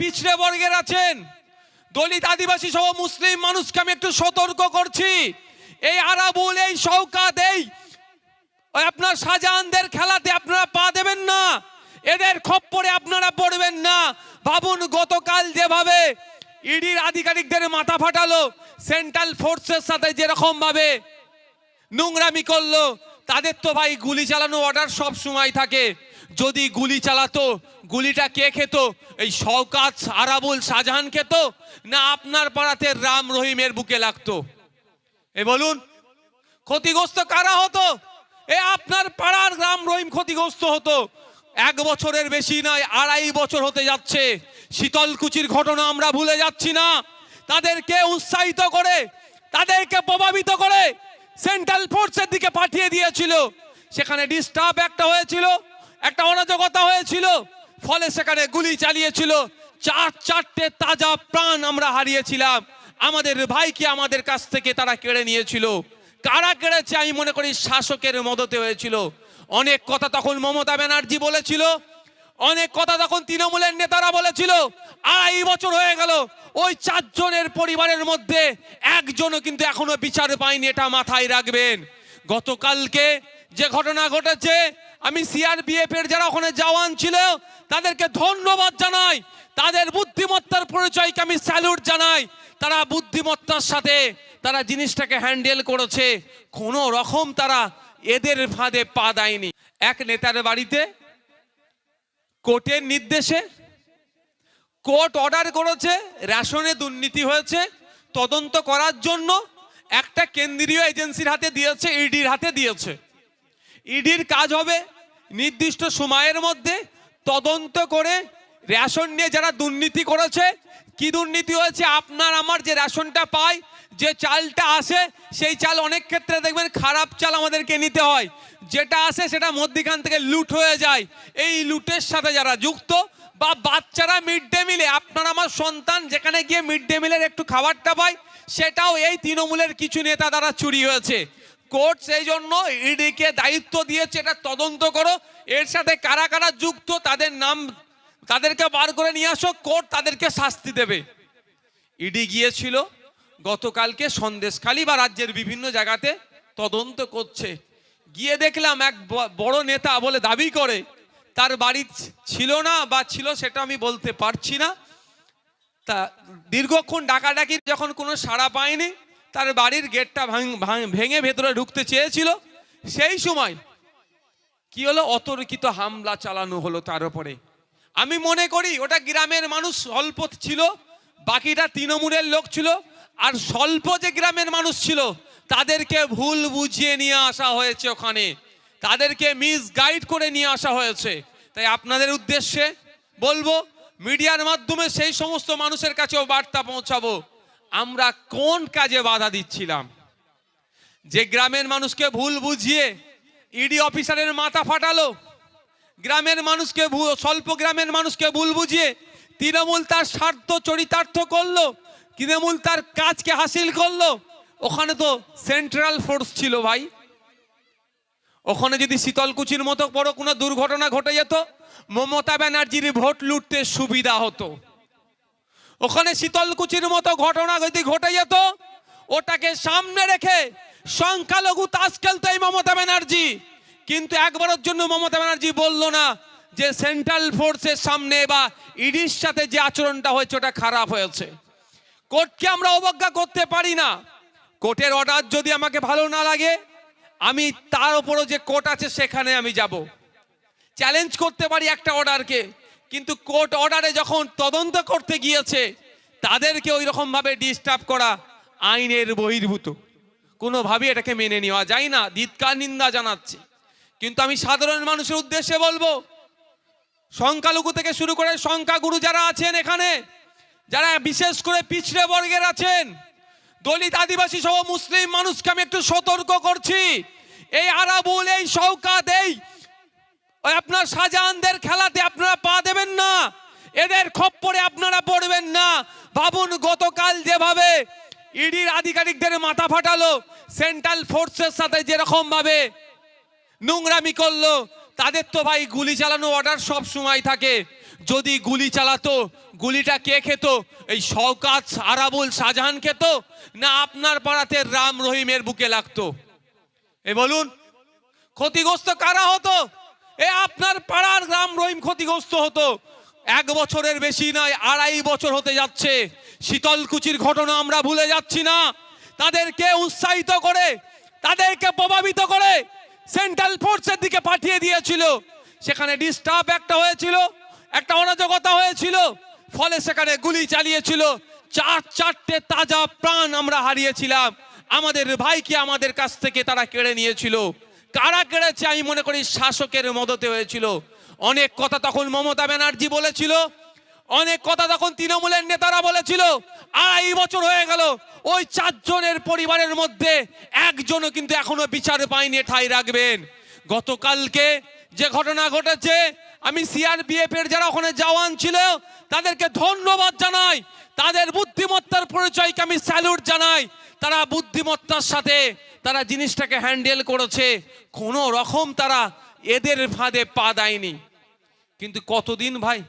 পিছড়ে বর্গের আছেন। দলিত আদিবাসী সহ মুসলিম মানুষকে আমি একটু সতর্ক করছি। এই আরাবুল, এই শওকাত, এই আপনার শাহজাহানদের খেলাতে আপনারা পা দেবেন না। এদের খপ্পরে আপনারা পড়বেন না। ভাবুন, গতকাল যেভাবে ইডির আধিকারিকদের মাথা ফাটালো, সেন্ট্রাল ফোর্সের সাথে যেরকম ভাবে নোংরামি করল তাদের তো ভাই গুলি চালানো অর্ডার সব সময় থাকে। যদি গুলি চালাতো, গুলিটা কে খেত? এই শওকাত, আরাবুল, শাহজাহান খেত? না আপনার পাড়াতে রাম রহিমের বুকে লাগতো। এ বলুন, ক্ষতিগ্রস্ত কারা হতো? এ আপনার পাড়ার রাম রহিম ক্ষতিগ্রস্ত হতো। এক বছরের বেশি নয়, আড়াই বছর হতে যাচ্ছে। শীতলকুচির ঘটনা আমরা ভুলে যাচ্ছি না। তাদেরকে উৎসাহিত করে, তাদেরকে প্রভাবিত করে সেন্ট্রাল ফোর্সের দিকে পাঠিয়ে দিয়েছিল। সেখানে ডিস্টার্ব একটা হয়েছিল, একটা অরাজকতা হয়েছিল। ফলে সেখানে গুলি চালিয়েছিল। চার চারটে তাজা প্রাণ আমরা হারিয়েছিলাম। আমাদের ভাইকে আমাদের কাছ থেকে তারা কেড়ে নিয়েছিল। কারা কেড়েছে আমি মনে করি শাসকের মদতে হয়েছিল। অনেক কথা তখন মমতা ব্যানার্জি বলেছিল। অনেক কথা তখন তৃণমূলের নেতারা বলেছিল। আড়াই বছর হয়ে গেল, ওই চারজনের পরিবারের মধ্যে একজনও কিন্তু এখনও বিচার পায়নি, এটা মাথায় রাখবেন। গতকালকে যে ঘটনা ঘটেছে, আমি সিআরপিএফ এর যারা ওখানে জওয়ান ছিল, তাদেরকে ধন্যবাদ জানাই। তাদের বুদ্ধিমত্তার পরিচয়কে আমি স্যালুট জানাই। তারা বুদ্ধিমত্তার সাথে তারা জিনিসটাকে হ্যান্ডেল করেছে। কোনো রকম তারা এদের ফাঁদে পা দেয়নি। এক নেতার বাড়িতে কোর্টের নির্দেশে কোর্ট অর্ডার করেছে, রেশনে দুর্নীতি হয়েছে, তদন্ত করার জন্য একটা কেন্দ্রীয় এজেন্সির হাতে দিয়েছে, ইডির হাতে দিয়েছে। ইডির কাজ হবে নির্দিষ্ট সময়ের মধ্যে তদন্ত করে রেশন নিয়ে যারা দুর্নীতি করেছে, কি দুর্নীতি হয়েছে, আপনার আমার যে রেশনটা পাই যে চালটা আসে, সেই চাল অনেক ক্ষেত্রে দেখবেন খারাপ চাল আমাদেরকে নিতে হয়। যেটা আসে সেটা মধ্যিখান থেকে লুট হয়ে যায়। এই লুটের সাথে যারা যুক্ত বা বাচ্চারা মিড ডে মিলে, আপনার আমার সন্তান যেখানে গিয়ে মিড ডে মিলের একটু খাবারটা পায়, সেটাও এই তৃণমূলের কিছু নেতা দ্বারা চুরি হয়েছে। কোর্ট সেই জন্য ইডিকে দায়িত্ব দিয়েছে, এটা তদন্ত করো। এর সাথে কারা কারা যুক্ত, তাদের নাম তাদেরকে বার করে নিয়ে আসো, কোর্ট তাদেরকে শাস্তি দেবে। ইডি গিয়েছিল গতকালকে সন্দেশখালী বা রাজ্যের বিভিন্ন জায়গাতে তদন্ত করছে। গিয়ে দেখলাম এক বড় নেতা বলে দাবি করে, তার বাড়ি ছিল না বা ছিল সেটা আমি বলতে পারছি না। তা দীর্ঘক্ষণ ডাকাডাকির যখন কোনো সাড়া পায়নি, তার বাড়ির গেটটা ভাঙ- ভেতরে ঢুকতে চেয়েছিল। সেই সময় কি হলো? অতর্কিত হামলা চালানো হলো তার উপরে আমি মনে করি ওটা গ্রামের মানুষ অল্প ছিল, বাকিটা তৃণমূলের লোক ছিল। আর স্বল্প যে গ্রামের মানুষ ছিল, তাদেরকে ভুল বুঝিয়ে নিয়ে আসা হয়েছে ওখানে। তাদেরকে মিস গাইড করে নিয়ে আসা হয়েছে। তাই আপনাদের উদ্দেশ্যে বলব, মিডিয়ার মাধ্যমে সেই সমস্ত মানুষের কাছেও বার্তা পৌঁছাবো। আমরা কোন কাজে বাধা দিচ্ছিলাম? যে গ্রামের মানুষকে ভুল বুঝিয়ে ইডি অফিসারের মাথা ফাটালো, গ্রামের মানুষকে স্বল্প গ্রামের মানুষকে ভুল বুঝিয়ে তৃণমূল তার স্বার্থ চরিতার্থ করল তৃণমূল তার কাজকে হাসিল করল। ওখানে তো সেন্ট্রাল ফোর্স ছিল ভাই। ওখানে যদি শীতলকুচির মতো বড় কোনো দুর্ঘটনা ঘটে যেত, মমতা ব্যানার্জির ভোট লুটতে সুবিধা হতো। ওখানে শীতলকুচির মতো ঘটনা যদি ঘটে যেত, ওটাকে সামনে রেখে সংখ্যালঘু তাস খেলতো মমতা ব্যানার্জি। কিন্তু একবারের জন্য মমতা ব্যানার্জি বলল না যে সেন্ট্রাল ফোর্সের সামনে বা ইডির সাথে যে আচরণটা হয়েছে, ওটা খারাপ হয়েছে। কোর্টকে আমরা অবজ্ঞা করতে পারি না। কোর্টের অর্ডার যদি আমাকে ভালো না লাগে, আমি তার উপরও যে কোর্ট আছে সেখানে আমি যাব। চ্যালেঞ্জ করতে পারি একটা অর্ডারকে কিন্তু কোর্ট অর্ডারে যখন তদন্ত করতে গিয়েছে, তাদেরকে ওই রকমভাবে ডিস্টার্ব করা আইনের বহির্ভূত। কোনোভাবেই এটাকে মেনে নেওয়া যায় না, ধিৎকার নিন্দা জানাচ্ছি। কিন্তু আমি সাধারণ মানুষের উদ্দেশ্যে বলব, সংখ্যালঘু থেকে শুরু করে সংখ্যাগুরু যারা আছেন এখানে যারা বিশেষ করে পিছড়ে বর্গের আছেন, দলিত আদিবাসী সহ মুসলিম মানুষকে আমি একটু সতর্ক করছি। এই আরাবুল, এই শওকাত, এই আপনার শাহজাহানদের খেলাতে আপনারা পা দেবেন না। এদের খপ্পরে আপনারা পড়বেন না। ভাবুন, গতকাল যেভাবে ইডির আধিকারিকদের মাথা ফাটালো, সেন্ট্রাল ফোর্সের সাথে যেরকম ভাবে নোংরামি করল, তাদের তো ভাই গুলি চালানো অর্ডার সব সময় থাকে। যদি গুলি চালাতো, গুলিটা কে খেত? এই শওকাত আরাবুল শাহজাহান খেত? না আপনার পাড়াতে রাম রহিমের বুকে লাগতো? এ বলুন, ক্ষতিগ্রস্ত কারা হতো? এ আপনার পাড়ার রাম রহিম ক্ষতিগ্রস্ত হতো। এক বছরের বেশি নয়, আড়াই বছর হতে যাচ্ছে। শীতলকুচির ঘটনা আমরা ভুলে যাচ্ছি না। তাদেরকে উৎসাহিত করে, তাদেরকে প্রভাবিত করে সেন্ট্রাল ফোর্সের দিকে পাঠিয়ে দিয়েছিল। সেখানে ডিস্টার্ব একটা হয়েছিল। একটা অরাজকতা হয়েছিল, ফলে সেখানে গুলি চালিয়েছিল। চার চারটে তাজা প্রাণ আমরা হারিয়েছিলাম। আমাদের ভাইকে আমাদের কাছ থেকে তারা কেড়ে নিয়েছিল। কারা কেড়েছে আমি মনে করি শাসকের মদতে হয়েছিল। অনেক কথা তখন মমতা ব্যানার্জি বলেছিল, অনেক কথা তখন তৃণমূলের নেতারা বলেছিল। আড়াই বছর হয়ে গেল, ওই চারজনের পরিবারের মধ্যে একজনও কিন্তু এখনও বিচার পায়নি, ঠাই রাখবেন। গতকালকে যে ঘটনা ঘটেছে আমি সিআরপিএফ এর যারা ওখানে জওয়ান ছিল, তাদেরকে ধন্যবাদ জানাই। তাদের বুদ্ধিমত্তার পরিচয়কে আমি স্যালুট জানাই। তারা বুদ্ধিমত্তার সাথে তারা জিনিসটাকে হ্যান্ডেল করেছে। কোনো রকম তারা এদের ফাঁদে পা দেয়নি। কিন্তু কতদিন ভাই?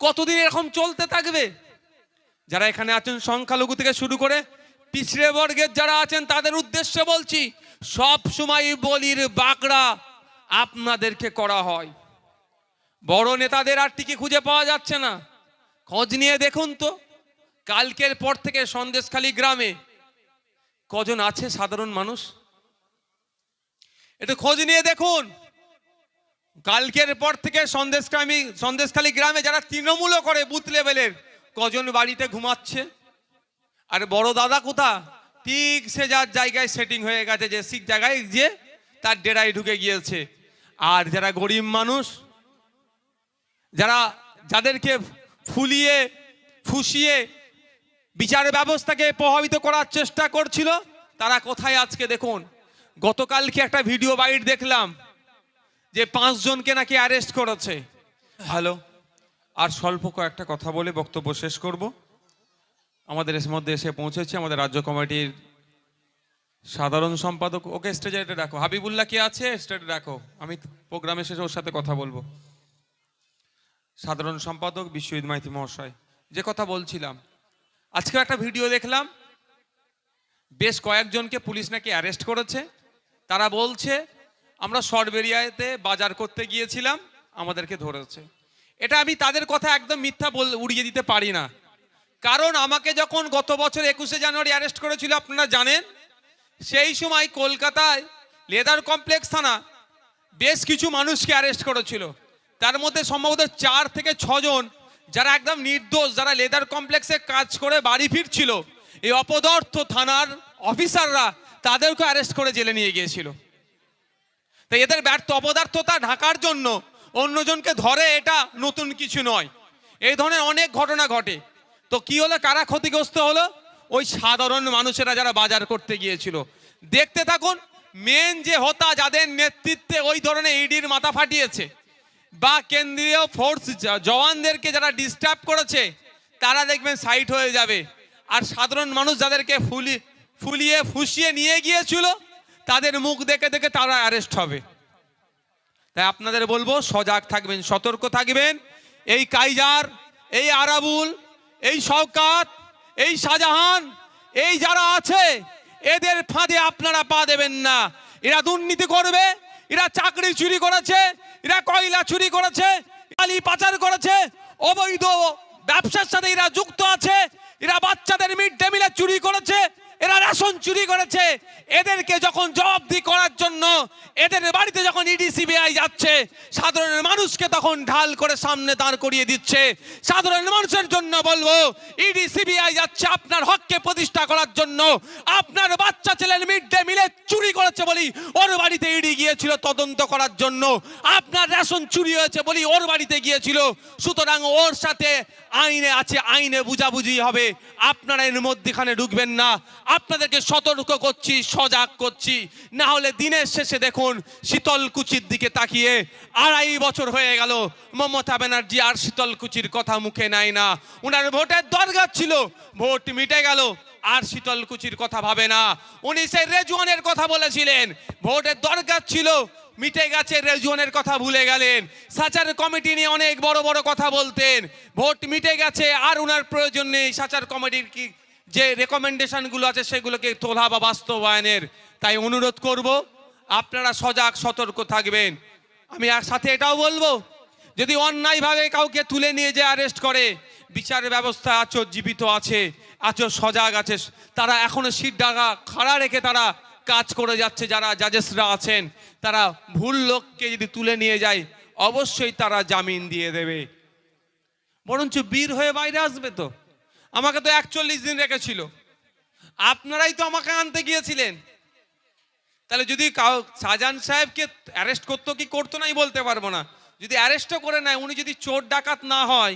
কতদিন এরকম চলতে থাকবে? যারা এখানে আছেন, সংখ্যালঘু থেকে শুরু করে পিছড়ে বর্গের যারা আছেন, তাদের উদ্দেশ্যে বলছি সব সময় বলির বাকড়া আপনাদেরকে করা হয়। বড় নেতাদের আর টিকে খুঁজে পাওয়া যাচ্ছে না। খোঁজ নিয়ে দেখুন তো, কালকের পর থেকে সন্দেশখালী গ্রামে কজন আছে সাধারণ মানুষ? একটু খোঁজ নিয়ে দেখুন। কালকের পর থেকে সন্দেশকামী সন্দেশখালী গ্রামে যারা তৃণমূলও করে বুথ লেভেলের, কজন বাড়িতে ঘুমাচ্ছে? আর বড় দাদা কোথা? ঠিক সে যার জায়গায় সেটিং হয়ে গেছে, যে ঠিক জায়গায় যে তার ডেরায় ঢুকে গিয়েছে। আর যারা গরিব মানুষ যারা যাদেরকে ফুলিয়ে, ফুসিয়ে বিচার ব্যবস্থাকে প্রভাবিত করার চেষ্টা করছিল, তারা কোথায় আজকে দেখুন? গতকালকে একটা ভিডিও বাইট দেখলাম যে পাঁচজনকে নাকি অ্যারেস্ট করেছে। হ্যালো, আর স্বল্প কয়েকটা কথা বলে বক্তব্য শেষ করব। আমাদের এর মধ্যে এসে পৌঁছেছে, আমাদের রাজ্য কমিটির সাধারণ সম্পাদক। ওকে স্টেজে রাখো হাবিবুল্লাহ কে আছে? স্টেজে রাখো আমি প্রোগ্রামে শেষে ওর সাথে কথা বলব। সাধারণ সম্পাদক বিশ্বজিৎ মাইতি মহাশয়, যে কথা বলছিলাম। আজকে একটা ভিডিও দেখলাম। বেশ কয়েকজনকে পুলিশ নাকি অ্যারেস্ট করেছে। তারা বলছে, আমরা সরবেরিয়াতে বাজার করতে গিয়েছিলাম, আমাদেরকে ধরেছে। এটা আমি তাদের কথা একদম মিথ্যা বল, উড়িয়ে দিতে পারি না। কারণ আমাকে যখন গত বছর একুশে জানুয়ারি অ্যারেস্ট করেছিল, আপনারা জানেন, সেই সময় কলকাতায় লেদার কমপ্লেক্স থানা বেশ কিছু মানুষকে অ্যারেস্ট করেছিল। তার মধ্যে সম্ভবত চার থেকে ছজন যারা একদম নির্দোষ, যারা লেদার কমপ্লেক্সে কাজ করে বাড়ি ফিরছিল, এই অপদার্থ থানার অফিসাররা তাদেরকে অ্যারেস্ট করে জেলে নিয়ে গিয়েছিল। তাই এদের ব্যর্থ অপদার্থতা ঢাকার জন্য অন্যজনকে ধরে এটা নতুন কিছু নয়। এই ধরনের অনেক ঘটনা ঘটে। তো কি হলো? কারা ক্ষতিগ্রস্ত হলো? ওই সাধারণ মানুষেরা যারা বাজার করতে গিয়েছিল। দেখতে থাকুন মেন যে হতা যাদের নেতৃত্বে ওই ধরনের ইডির মাথা ফাটিয়েছে বা কেন্দ্রীয় ফোর্স জওয়ানদেরকে যারা ডিস্টার্ব করেছে, তারা দেখবেন সাইট হয়ে যাবে। আর সাধারণ মানুষ যাদেরকে ফুলি, ফুলিয়ে, ফুসিয়ে নিয়ে গিয়েছিল, তাদের মুখ দেখে দেখে তারা অ্যারেস্ট হবে। তাই আপনাদের বলব, সজাগ থাকবেন, সতর্ক থাকবেন। এই কাইজার, এই আরাবুল, এই শওকাত, এই শাহজাহান, এই যারা আছে, এদের ফাঁদে আপনারা পা দেবেন না। এরা দুর্নীতি করবে এরা চাকরি চুরি করেছে, এরা কয়লা চুরি করেছে কালি পাচার করেছে, অবৈধ ব্যবসার সাথে এরা যুক্ত আছে, এরা বাচ্চাদের মিড ডে মিলে চুরি করেছে এরা রেশন চুরি করেছে। এদেরকে যখন জবাবদি করার জন্য এদের বাড়িতে যখন ইডি, সিবিআই যাচ্ছে, সাধারণ মানুষকে তখন ঢাল করে সামনে দাঁড় করিয়ে দিচ্ছে। সাধারণ মানুষের জন্য বলব, ইডি, সিবিআই যাচ্ছে আপনার হককে প্রতিষ্ঠা করার জন্য। আপনার বাচ্চা ছেলের মিড ডে মিলে চুরি করেছে বলি ওর বাড়িতে ইডি গিয়েছিল তদন্ত করার জন্য। আপনার রেশন চুরি হয়েছে বলি ওর বাড়িতে গিয়েছিল। সুতরাং ওর সাথে আইনে আছে, আইনে বুঝাবুঝি হবে। আপনারা এর মধ্যেখানে ঢুকবেন না। আপনাদেরকে সতর্ক করছি, সজাগ করছি। না হলে দিনের শেষে দেখুন, শীতলকুচির দিকে তাকিয়ে আড়াই বছর হয়ে গেল, মমতা ব্যানার্জি আর শীতলকুচির কথা মুখে নেয় না। উনার ভোটের দরকার ছিল, ভোট মিটে গেল, আর শীতলকুচির কথা ভাবে না। উনি সেই রেজুয়ানের কথা বলেছিলেন, ভোটের দরকার ছিল, মিটে গেছে রেজুয়ানের কথা ভুলে গেলেন। সাচার কমিটি নিয়ে অনেক বড় বড় কথা বলতেন, ভোট মিটে গেছে আর ওনার প্রয়োজন নেই, সাচার কমিটির কি যে রেকমেন্ডেশনগুলো আছে সেগুলোকে তোলা বা বাস্তবায়নের তাই অনুরোধ করব, আপনারা সজাগ, সতর্ক থাকবেন। আমি আর সাথে এটাও বলব, যদি অন্যায়ভাবে কাউকে তুলে নিয়ে যে অ্যারেস্ট করে, বিচার ব্যবস্থা আছো জীবিত আছে আছো সজাগ আছে, তারা এখনও সিট ডাকা খাড়া রেখে তারা কাজ করে যাচ্ছে, যারা জাজেসরা আছেন, তারা ভুল লোককে যদি তুলে নিয়ে যায়, অবশ্যই তারা জামিন দিয়ে দেবে। বরঞ্চ বীর হয়ে বাইরে আসবে তো। আমাকে তো একচল্লিশ দিন রেখেছিল। আপনারাই তো আমাকে আনতে গিয়েছিলেন। তাহলে যদি শাহজাহান সাহেবকে অ্যারেস্ট করতো কি করতো নাই বলতে পারব না। যদি অ্যারেস্টও করে নেয়, উনি যদি চোর ডাকাত না হয়,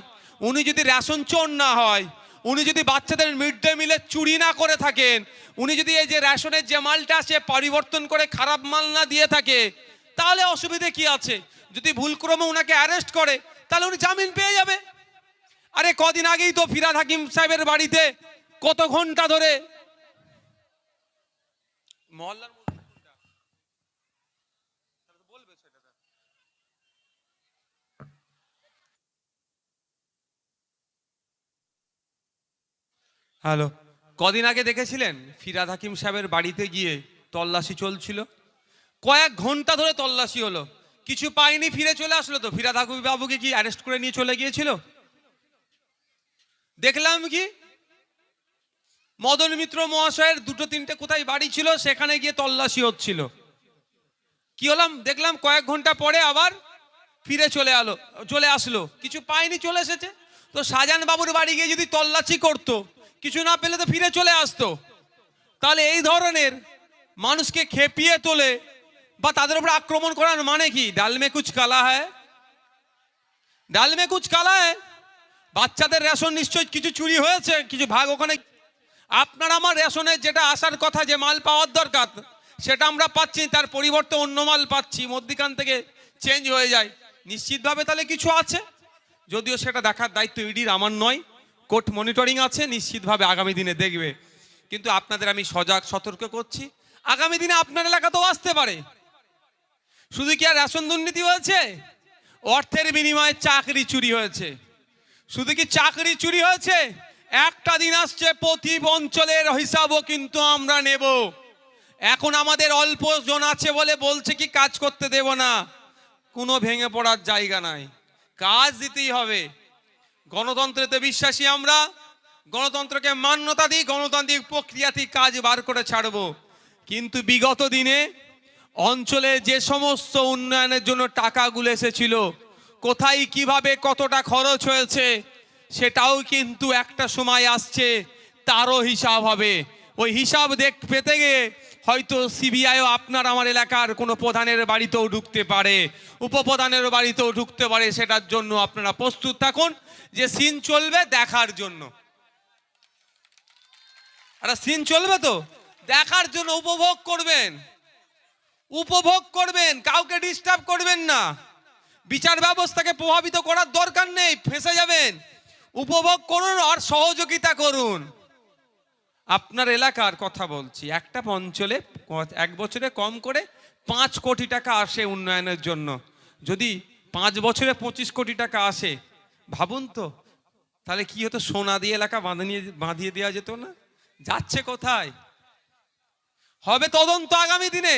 উনি যদি রেশন চোর না হয়, উনি যদি বাচ্চাদের মিড ডে মিলে চুরি না করে থাকেন, উনি যদি এই যে রেশনের যে মালটা আছে, পরিবর্তন করে খারাপ মাল না দিয়ে থাকে, তাহলে অসুবিধে কি আছে? যদি ভুলক্রমে উনাকে অ্যারেস্ট করে, তাহলে উনি জামিন পেয়ে যাবে। আরে কদিন আগেই তো ফিরাদ হাকিম সাহেবের বাড়িতে কত ঘণ্টা ধরে। হ্যালো, কদিন আগে দেখেছিলেন ফিরাদ হাকিম সাহেবের বাড়িতে গিয়ে তল্লাশি চলছিল? কয়েক ঘণ্টা ধরে তল্লাশি হলো, কিছু পাইনি ফিরে চলে আসলো তো? ফিরাদ হাকিম বাবুকে কি অ্যারেস্ট করে নিয়ে চলে গিয়েছিল? দেখলাম কি? মদন মিত্র মহাশয়ের দুটো তিনটে কোথায় বাড়ি ছিল, সেখানে গিয়ে তল্লাশি হচ্ছিল। কি হলাম? দেখলাম কয়েক ঘণ্টা পরে আবার ফিরে চলে আলো, চলে আসলো। কিছু পায়নি চলে এসেছে। তো শাহজাহান বাবুর বাড়ি গিয়ে যদি তল্লাশি করতো, কিছু না পেলে তো ফিরে চলে আসতো। তাহলে এই ধরনের মানুষকে খেপিয়ে তোলে বা তাদের উপর আক্রমণ করার মানে কি? ডাল মে কুচ কালা হ্যায়? ডাল মে কুচ কালা হ্যায়? বাচ্চাদের রেশন নিশ্চয়ই কিছু চুরি হয়েছে, কিছু ভাগ ওখানে। আপনার আমার রেশনের যেটা আসার কথা, যে মাল পাওয়ার দরকার, সেটা আমরা পাচ্ছি, তার পরিবর্তে অন্য মাল পাচ্ছি, মধ্যিখান থেকে চেঞ্জ হয়ে যায়। নিশ্চিতভাবে তাহলে কিছু আছে? যদিও সেটা দেখার দায়িত্ব ইডির, আমার নয়। কোর্ট মনিটরিং আছে, নিশ্চিতভাবে আগামী দিনে দেখবে। কিন্তু আপনাদের আমি সজাগ, সতর্ক করছি। আগামী দিনে আপনার এলাকাতেও আসতে পারে। শুধু কি আর রেশন দুর্নীতি হয়েছে? অর্থের বিনিময়ে চাকরি চুরি হয়েছে। শুধু কি চাকরি চুরি হয়েছে? একটা দিন আসছে প্রতি অঞ্চলের হিসাবও কিন্তু আমরা নেব। এখন আমাদের অল্প জন আছে বলে বলছে কি, কাজ করতে দেব না। কোনো ভেঙে পড়ার জায়গা নাই। কাজ দিতেই হবে। গণতন্ত্রেতে বিশ্বাসী আমরা। গণতন্ত্রকে মান্যতা দিই, গণতান্ত্রিক প্রক্রিয়াতেই কাজ বার করে ছাড়বো। কিন্তু বিগত দিনে অঞ্চলে যে সমস্ত উন্নয়নের জন্য টাকাগুলো এসেছিল কোথায়, কীভাবে, কতটা খরচ হয়েছে, সেটাও কিন্তু একটা সময় আসছে, তারও হিসাব হবে। ওই হিসাব দেখ, পেতে গিয়ে হয়তো সিবিআইও আপনার আমার এলাকার কোনো প্রধানের বাড়িতেও ঢুকতে পারে। উপপ্রধানের বাড়িতেও ঢুকতে পারে, সেটার জন্য আপনারা প্রস্তুত থাকুন যে সিন চলবে দেখার জন্য। একটা সিন চলবে তো? দেখার জন্য উপভোগ করবেন। উপভোগ করবেন, কাউকে ডিস্টার্ব করবেন না। বিচার ব্যবস্থাকে প্রভাবিত করার দরকার নেই, ফেসে যাবেন। উপভোগ করুন আর সহযোগিতা করুন। আপনার এলাকার কথা বলছি, একটা অঞ্চলে এক বছরে কম করে পাঁচ কোটি টাকা আসে উন্নয়নের জন্য। যদি পাঁচ বছরে পঁচিশ কোটি টাকা আসে, ভাবুন তো, তাহলে কি হতো, সোনা দিয়ে এলাকা বাঁধিয়ে বাঁধিয়ে দেওয়া যেত না? যাচ্ছে কোথায়? হবে তদন্ত আগামী দিনে।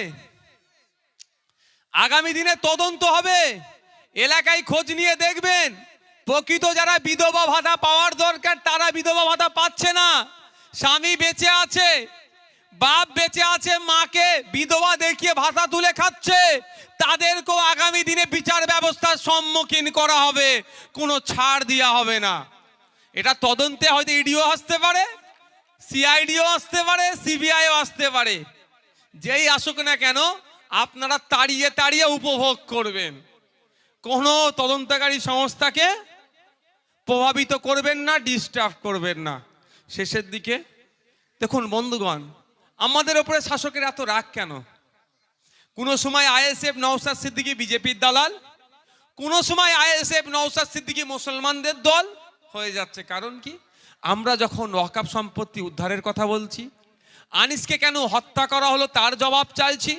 আগামী দিনে তদন্ত হবে। এলাকায় খোঁজ নিয়ে দেখবেন, প্রকৃত যারা বিধবা ভাতা পাওয়ার দরকার, তারা বিধবা ভাতা পাচ্ছে না। স্বামী বেঁচে আছে, বাপ বেঁচে আছে, মাকে বিধবা দেখিয়ে ভাতা তুলে খাচ্ছে। তাদেরকেও আগামী দিনে বিচার ব্যবস্থার সম্মুখীন করা হবে, কোনো ছাড় দেওয়া হবে না। এটা তদন্তে হয়তো ইডিও আসতে পারে, সিআইডিও আসতে পারে, সিবিআইও আসতে পারে। যেই আসুক না কেন, আপনারা তাড়িয়ে তাড়িয়ে উপভোগ করবেন। কোনো তদন্তকারী সংস্থাকে প্রভাবিত করবেন না, ডিস্টার্ব করবেন না। শেষের দিকে, দেখুন বন্ধুগণ, আমাদের ওপরে শাসকের এত রাগ কেন? কোনো সময় আইএসএফ নওসাদ সিদ্দিকি বিজেপির দালাল, কোনো সময় আইএসএফ নওসাদ সিদ্দিকি মুসলমানদের দল হয়ে যাচ্ছে। কারণ কি? আমরা যখন ওয়াকাব সম্পত্তি উদ্ধারের কথা বলছি, আনিসকে কেন হত্যা করা হলো তার জবাব চাইছি,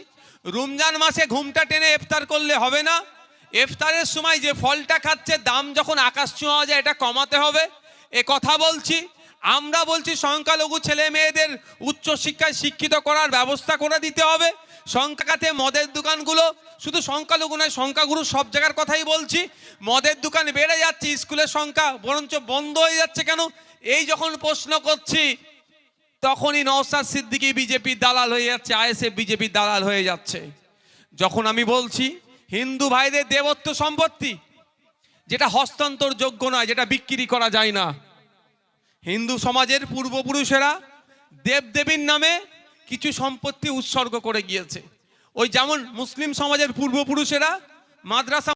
রমজান মাসে ঘুমটা টেনে ইফতার করলে হবে না ইফতারের সময় যে ফলটা খাচ্ছে, দাম যখন আকাশ ছোঁয়া যায়, এটা কমাতে হবে। এ কথা বলছি। আমরা বলছি, সংখ্যালঘু ছেলে মেয়েদের উচ্চশিক্ষায় শিক্ষিত করার ব্যবস্থা করে দিতে হবে। সংখ্যাতে মদের দোকানগুলো, শুধু সংখ্যালঘু নয়, সংখ্যাগুরু সব জায়গার কথাই বলছি। মদের দোকান বেড়ে যাচ্ছে, স্কুলের সংখ্যা বরঞ্চ বন্ধ হয়ে যাচ্ছে কেন? এই যখন প্রশ্ন করছি, তখনই নওসাদ সিদ্দিকি বিজেপির দালাল হয়ে যাচ্ছে, আইএসএফ বিজেপির দালাল হয়ে যাচ্ছে। যখন আমি বলছি হিন্দু ভাইদের দেবত্ব সম্পত্তি, যেটা হস্তান্তর যোগ্য নয়, যেটা বিক্রি করা যায় না। হিন্দু সমাজের পূর্বপুরুষেরা দেবদেবীর নামে কিছু সম্পত্তি উৎসর্গ করে গিয়েছে। ওই যেমন মুসলিম সমাজের পূর্বপুরুষেরা মাদ্রাসা